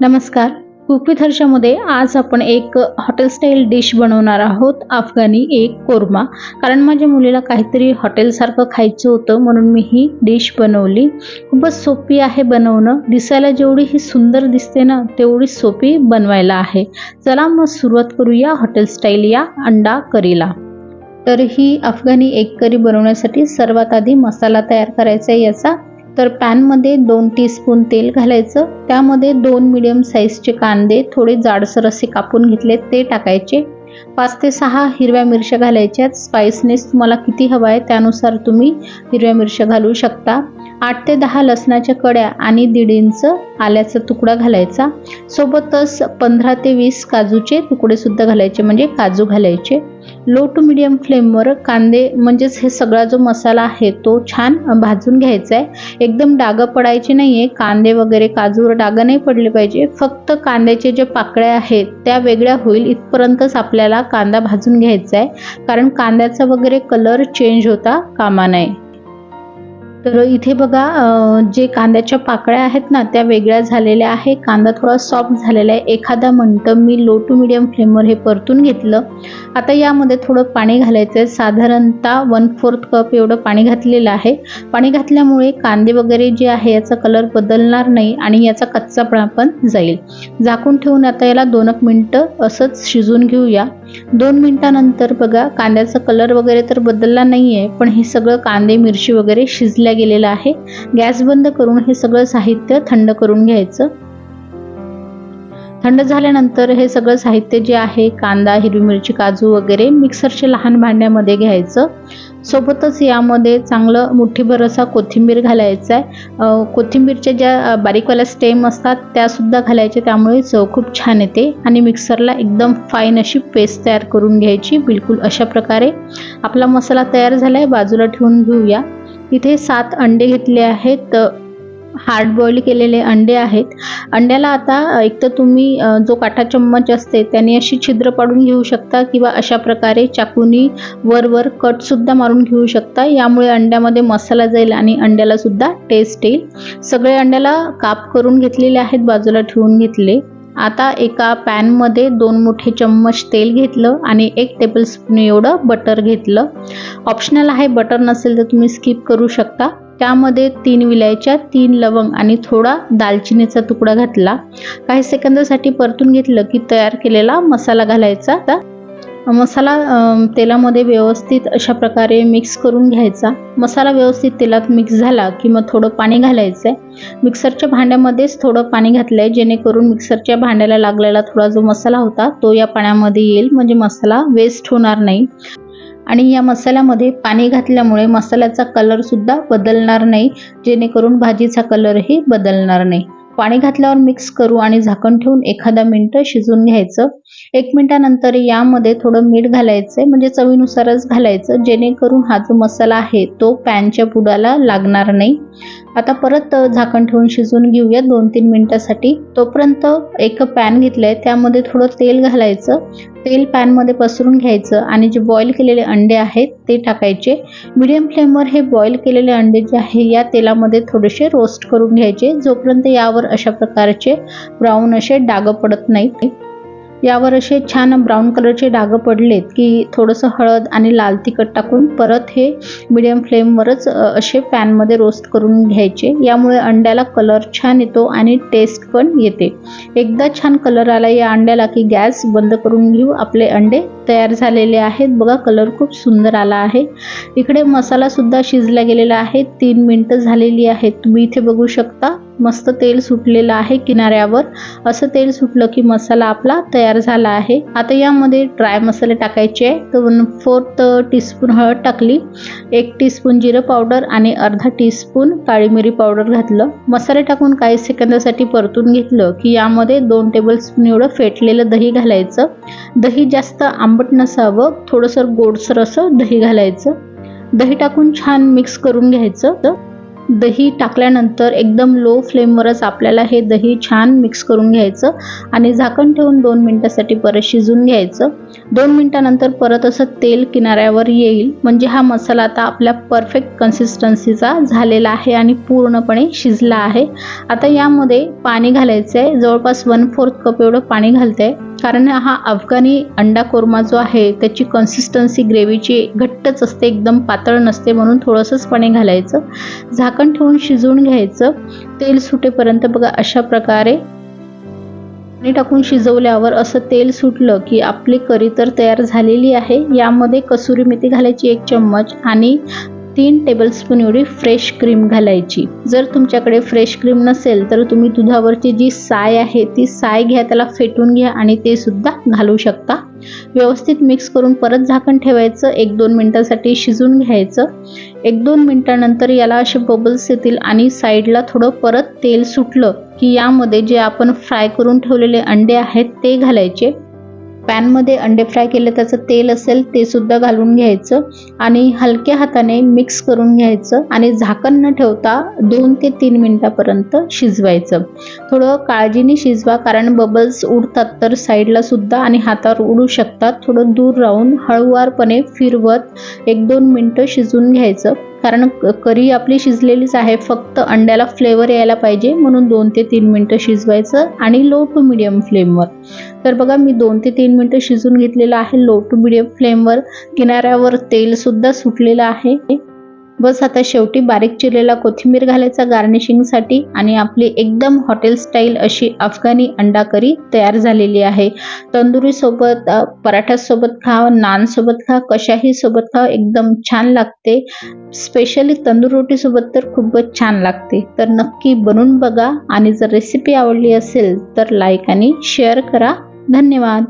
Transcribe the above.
नमस्कार. कुकविथ हर्षामध्ये आज आपण एक हॉटेल स्टाईल डिश बनवणार आहोत अफगाणी एक कोरमा. कारण माझ्या मुलीला काहीतरी हॉटेलसारखं खायचं होतं म्हणून मी ही डिश बनवली. खूपच सोपी आहे बनवणं. दिसायला जेवढी ही सुंदर दिसते ना तेवढी सोपी बनवायला आहे. चला मग सुरुवात करूया हॉटेल स्टाईल या अंडा करीला. तर ही अफगाणी एक करी बनवण्यासाठी सर्वात आधी मसाला तयार करायचा आहे याचा. तर पॅनमध्ये दोन टीस्पून तेल घालायचं. त्यामध्ये दोन मिडियम साईजचे कांदे थोडे जाडसर असे कापून घेतले ते टाकायचे. पाच ते सहा हिरव्या मिरच्या घालायच्यात स्पाइसनेस तुम्हाला किती हवा आहे त्यानुसार तुम्ही हिरव्या मिरच्या घालू शकता. आठ ते दहा लसणाच्या कड्या आणि दीड इंच आल्याचा तुकडा घालायचा. सोबतच पंधरा ते वीस काजूचे तुकडेसुद्धा घालायचे म्हणजे काजू घालायचे. लो टू मिडियम फ्लेमवर कांदे म्हणजेच हे सगळा जो मसाला आहे तो छान भाजून घ्यायचा आहे एकदम डागं पडायचे नाही आहे कांदे वगैरे काजूवर डागं नाही पडले पाहिजे. फक्त कांद्याचे जे पाकळ्या आहेत त्या वेगळ्या होईल इथपर्यंतच आपल्याला कांदा भाजून घ्यायचा आहे कारण कांद्याचा वगैरे कलर चेंज होता कामा नये. तर इथे बघा जे कांद्याच्या पाकळ्या आहेत ना त्या वेगळ्या झालेल्या आहे कांदा थोडा सॉफ्ट झालेला आहे. एखादा मिनटं मी लो टू मिडियम फ्लेमवर हे परतून घेतलं. आता यामध्ये थोडं पाणी घालायचं आहे साधारणतः वन फोर्थ कप एवढं पाणी घातलेलं आहे. पाणी घातल्यामुळे कांदे वगैरे जे आहे याचा कलर बदलणार नाही आणि याचा कच्चापणा पण जाईल. झाकून ठेवून आता याला दोन एक मिनटं असंच शिजून घेऊया. दोन मिनटानंतर बघा कांद्याचा कलर वगैरे तर बदलला नाही आहे पण हे सगळं कांदे मिरची वगैरे शिजल्या गेलेलं आहे. गॅस बंद करून हे सगळं साहित्य थंड करून घ्यायचं. थंड झाल्यानंतर हे सगळं साहित्य जे आहे कांदा हिरवी मिरची काजू वगैरे मिक्सरच्या लहान भांड्यामध्ये घ्यायचं. सोबतच यामध्ये चांगलं मुठीभर असा कोथिंबीर घालायचा आहे कोथिंबीरच्या ज्या बारीकवाल्या स्टेम असतात त्यासुद्धा घालायच्या त्यामुळे चव खूप छान येते आणि मिक्सरला एकदम फाईन अशी पेस्ट तयार करून घ्यायची. बिलकुल अशा प्रकारे. आपला मसाला तयार झाला आहे बाजूला ठेवून घेऊया. इथे सात अंडे घेतले आहेत हार्ड बॉईल केलेले अंडे आहेत. अंड्याला आता एक तर तुम्ही जो काठा चम्मच असते त्याने अशी छिद्र पाडून घेऊ शकता किंवा अशा प्रकारे चाकूनी वरवर कटसुद्धा मारून घेऊ शकता. यामुळे अंड्यामध्ये मसाला जाईल आणि अंड्याला सुद्धा टेस्ट येईल. सगळे अंड्याला काप करून घेतलेले आहेत बाजूला ठेवून घेतले. आता एका पॅनमध्ये दोन मोठे चम्मच तेल घेतलं आणि एक टेबलस्पून एवढं बटर घेतलं. ऑप्शनल आहे बटर नसेल तर तुम्ही स्किप करू शकता. त्यामध्ये तीन विलायच्या तीन लवंग आणि थोडा दालचिनीचा तुकडा घातला. काही सेकंदासाठी परतून घेतलं की तयार केलेला मसाला घालायचा. मसाला तेलामध्ये व्यवस्थित अशा प्रकारे मिक्स करून घ्यायचा. मसाला व्यवस्थित तेलात मिक्स झाला की मग थोडं पाणी घालायचं आहे मिक्सरच्या भांड्यामध्येच थोडं पाणी घातलं आहे जेणेकरून मिक्सरच्या भांड्याला लागलेला थोडा जो मसाला होता तो या पाण्यामध्ये येईल. म्हणजे मसाला वेस्ट होणार नाही. आणि या मसाल्यामध्ये पाणी घातल्यामुळे मसाल्याचा कलरसुद्धा बदलणार नाही जेणेकरून भाजीचा कलरही बदलणार नाही. पाणी घातल्यावर मिक्स करू आणि झाकण ठेवून एखादा मिनटं शिजून घ्यायचं. एक मिनिटानंतर यामध्ये थोडं मीठ घालायचं म्हणजे चवीनुसारच घालायचं. जेणेकरून हा जो मसाला आहे तो पॅनच्या बुडाला लागणार नाही. आता परत झाकण ठेवून शिजवून घेऊया. दोन तीन मिनटासाठी. तोपर्यंत एक पॅन घेतलं आहे त्यामध्ये थोडं तेल घालायचं. तेल पॅनमध्ये पसरून घ्यायचं आणि जे बॉईल केलेले अंडे आहेत ते टाकायचे. मिडियम फ्लेमवर हे बॉईल केलेले अंडे जे आहे या तेलामध्ये थोडेसे रोस्ट करून घ्यायचे. जोपर्यंत यावर अशा प्रकारचे ब्राऊन असे डाग पडत नाहीत. यावर असे छान ब्राऊन कलरचे डाग पडलेत की थोडंसं हळद आणि लाल तिखट टाकून परत हे मिडियम फ्लेमवरच असे पॅनमध्ये रोस्ट करून घ्यायचे. यामुळे अंड्याला कलर छान येतो आणि टेस्ट पण येते. एकदा छान कलर आला या अंड्याला की गॅस बंद करून घेऊ. आपले अंडे तयार झालेले आहेत. बघा कलर खूप सुंदर आला आहे. इकडे मसालासुद्धा शिजला गेलेला आहे. तीन मिनटं झालेली आहेत. तुम्ही इथे बघू शकता. मस्त तेल सुटलेलं आहे किनाऱ्यावर. असं तेल सुटलं की मसाला आपला तयार झाला आहे. आता यामध्ये ड्राय मसाले टाकायचे आहे. तर वन फोर्थ टीस्पून हळद टाकली. एक टीस्पून जिरं पावडर आणि अर्धा टीस्पून काळी मिरी पावडर घातलं. मसाले टाकून काही सेकंदासाठी परतून घेतलं की यामध्ये दोन टेबलस्पून एवढं फेटलेलं दही घालायचं. दही जास्त आंबट नसावं थोडंसं गोडसर असं दही घालायचं. दही टाकून छान मिक्स करून घ्यायचं. दही टाकल्यानंतर एकदम लो फ्लेमवरच आपल्याला हे दही छान मिक्स करून घ्यायचं आणि झाकण ठेवून दोन मिनटासाठी परत शिजून घ्यायचं. दोन मिनटानंतर परत असं तेल किनाऱ्यावर येईल. म्हणजे हा मसाला आता आपल्या परफेक्ट कन्सिस्टन्सीचा झालेला आहे आणि पूर्णपणे शिजला आहे. आता यामध्ये पाणी घालायचं आहे जवळपास वन फोर्थ कप एवढं पाणी घालते आहे कारण हा अफगाणी अंडा कोरमा जो आहे त्याची कन्सिस्टन्सी ग्रेव्हीची घट्टच असते एकदम पातळ नसते म्हणून थोडंसंच पाणी घालायचं. झाकण ठेवून शिजवून घ्यायचं. तेल सुटेपर्यंत बघा अशा प्रकारे पाणी टाकून शिजवल्यावर असं तेल सुटलं की आपली करी तर तयार झालेली आहे. यामध्ये कसुरी मेथी घालायची एक चम्मच आणि तीन टेबलस्पून एवढी फ्रेश क्रीम घालायची. जर तुमच्याकडे फ्रेश क्रीम नसेल तर तुम्ही दुधावरची जी साय आहे ती साय घ्या त्याला फेटून घ्या आणि ते सुद्धा घालू शकता. व्यवस्थित मिक्स करून परत झाकण ठेवायचं एक दोन मिनटासाठी शिजून घ्यायचं. एक दोन मिनटानंतर याला असे बबल्स येतील आणि साईडला थोडं परत तेल सुटलं की यामध्ये जे आपण फ्राय करून ठेवलेले अंडे आहेत ते घालायचे. पॅनमध्ये अंडे फ्राय केले त्याचं तेल असेल ते सुद्धा घालून घ्यायचं आणि हलक्या हाताने मिक्स करून घ्यायचं आणि झाकण न ठेवता दोन ते तीन मिनटापर्यंत शिजवायचं. थोडं काळजीने शिजवा कारण बबल्स उडतात तर साईडला सुद्धा आणि हातावर उडू शकतात. थोडं दूर राहून हळूवारपणे फिरवत एक दोन मिनटं शिजून घ्यायचं. कारण करी आपली शिजलेलीच आहे. फक्त अंड्याला फ्लेवर यायला पाहिजे. म्हणून दोन ते तीन मिनटं शिजवायचं आणि लो टू मिडियम फ्लेमवर तर बघा मी दोन ते तीन मिनटं शिजून घेतलेलं आहे. लो टू मिडियम फ्लेमवर किनाऱ्यावर तेलसुद्धा सुटलेलं आहे. बस आता शेवटी बारीक चिरलेला कोथिंबीर घालायचा गार्निशिंगसाठी आणि आपली एकदम हॉटेल स्टाईल अशी अफगाणी अंडा करी तयार झालेली आहे. तंदुरीसोबत पराठ्यासोबत खा नानसोबत खा कशाही सोबत खा एकदम छान लागते. स्पेशली तंदूर रोटीसोबत तर खूपच छान लागते. तर नक्की बनवून बघा आणि जर रेसिपी आवडली असेल तर लाईक आणि शेअर करा. धन्यवाद.